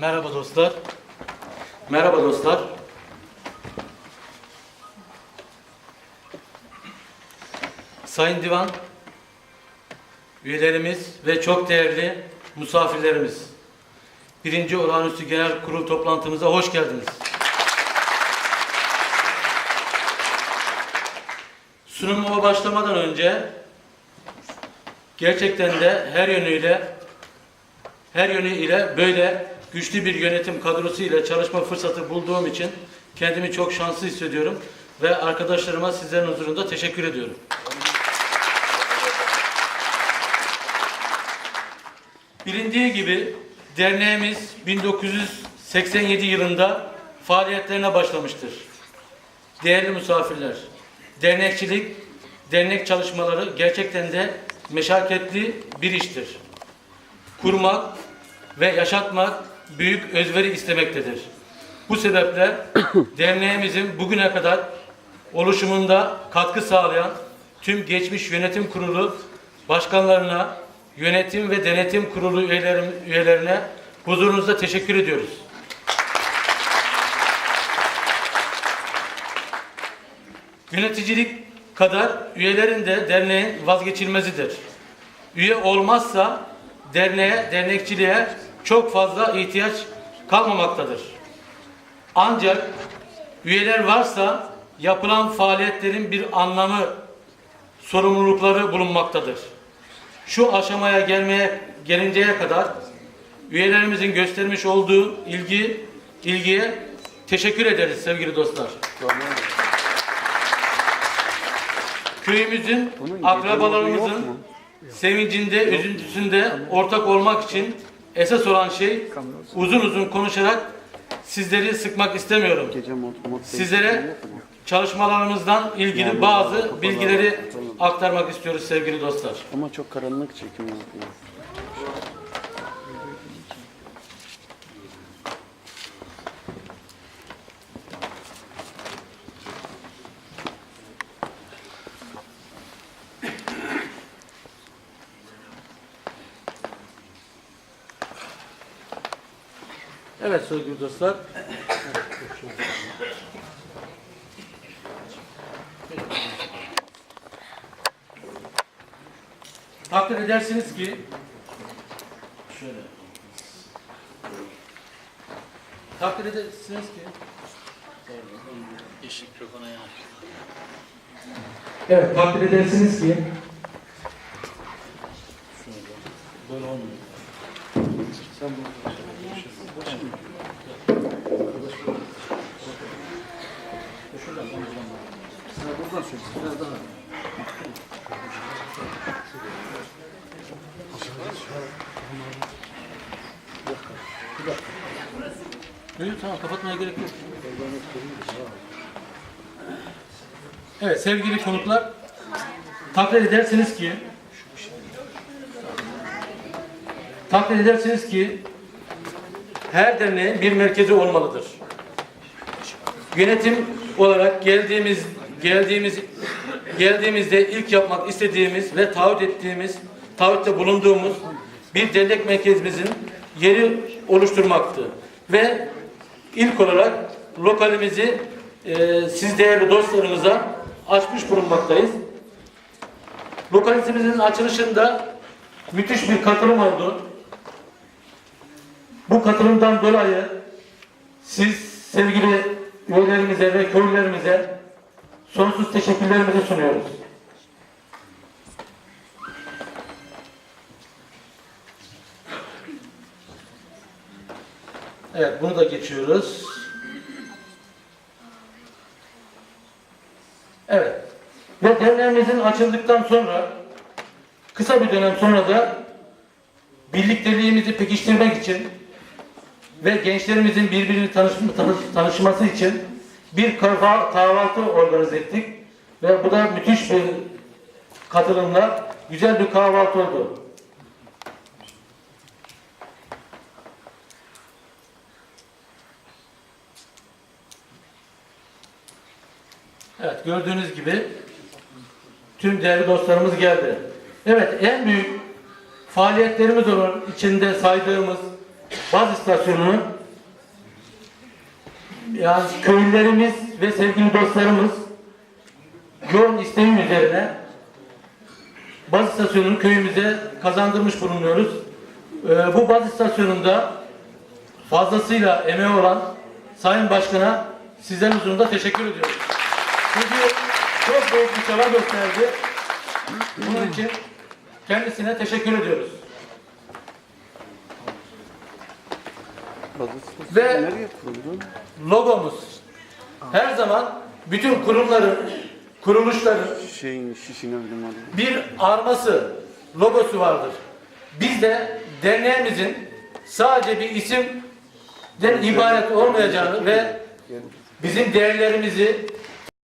Merhaba dostlar. Merhaba dostlar. Sayın Divan, üyelerimiz ve çok değerli misafirlerimiz. Birinci Olağanüstü Genel Kurul toplantımıza hoş geldiniz. Sunumuma başlamadan önce gerçekten de her yönüyle her yönüyle böyle güçlü bir yönetim kadrosu ile çalışma fırsatı bulduğum için kendimi çok şanslı hissediyorum ve arkadaşlarıma sizlerin huzurunda teşekkür ediyorum. Bilindiği gibi derneğimiz 1987 yılında faaliyetlerine başlamıştır. Değerli misafirler, dernekçilik, dernek çalışmaları gerçekten de meşakkatli bir iştir kurmak ve yaşatmak büyük özveri istemektedir. Bu sebeple derneğimizin bugüne kadar oluşumunda katkı sağlayan tüm geçmiş yönetim kurulu başkanlarına, yönetim ve denetim kurulu üyelerim, üyelerine huzurunuzda teşekkür ediyoruz. Yöneticilik kadar üyelerin de derneğin vazgeçilmezidir. Üye olmazsa derneğe, dernekçiliğe çok fazla ihtiyaç kalmamaktadır. Ancak üyeler varsa yapılan faaliyetlerin bir anlamı, sorumlulukları bulunmaktadır. Şu aşamaya gelmeye gelinceye kadar üyelerimizin göstermiş olduğu ilgi, ilgiye teşekkür ederiz sevgili dostlar. Köyümüzün, akrabalarımızın sevincinde, üzüntüsünde ortak olmak için esas olan şey uzun uzun konuşarak sizleri sıkmak istemiyorum. Sizlere mu? çalışmalarımızdan ilgili bazı bilgileri aktarmak istiyoruz sevgili dostlar. Ama çok karanlık çekim Evet sevgili dostlar. Takdir edersiniz ki şöyle takdir edersiniz ki Yeşil mikrofona yanaş. Evet takdir edersiniz ki böyle olmuyor. Sen bu Sen Evet sevgili konuklar takdir edersiniz ki takdir edersiniz ki her derneğin bir merkezi olmalıdır. Yönetim olarak geldiğimiz geldiğimiz geldiğimizde ilk yapmak istediğimiz ve taahhüt ettiğimiz taahhütte bulunduğumuz bir dernek merkezimizin yeri oluşturmaktı. Ve ilk olarak lokalimizi e, siz değerli dostlarımıza açmış bulunmaktayız. Lokalitemizin açılışında müthiş bir katılım oldu. Bu katılımdan dolayı siz sevgili üyelerimize ve köylülerimize sonsuz teşekkürlerimizi sunuyoruz. Evet, bunu da geçiyoruz. Evet. Ve derneğimizin açıldıktan sonra kısa bir dönem sonra da birlikteliğimizi pekiştirmek için ve gençlerimizin birbirini tanışma, tanış- tanışması için bir kahva- kahvaltı organize ettik. Ve bu da müthiş bir katılımla güzel bir kahvaltı oldu. Evet gördüğünüz gibi tüm değerli dostlarımız geldi. Evet en büyük faaliyetlerimiz olan içinde saydığımız baz istasyonunu yani köylülerimiz ve sevgili dostlarımız yoğun isteğim üzerine baz istasyonunu köyümüze kazandırmış bulunuyoruz. Ee, bu baz istasyonunda fazlasıyla emeği olan Sayın Başkan'a sizlerin huzurunda teşekkür ediyorum. Çünkü çok büyük bir çaba gösterdi. Bunun için kendisine teşekkür ediyoruz. Ve-? Logomuz her zaman bütün kurumların, kuruluşların Şeyin adı. bir arması, logosu vardır. Biz de derneğimizin sadece bir isimden ibaret olmayacağını ve bizim değerlerimizi,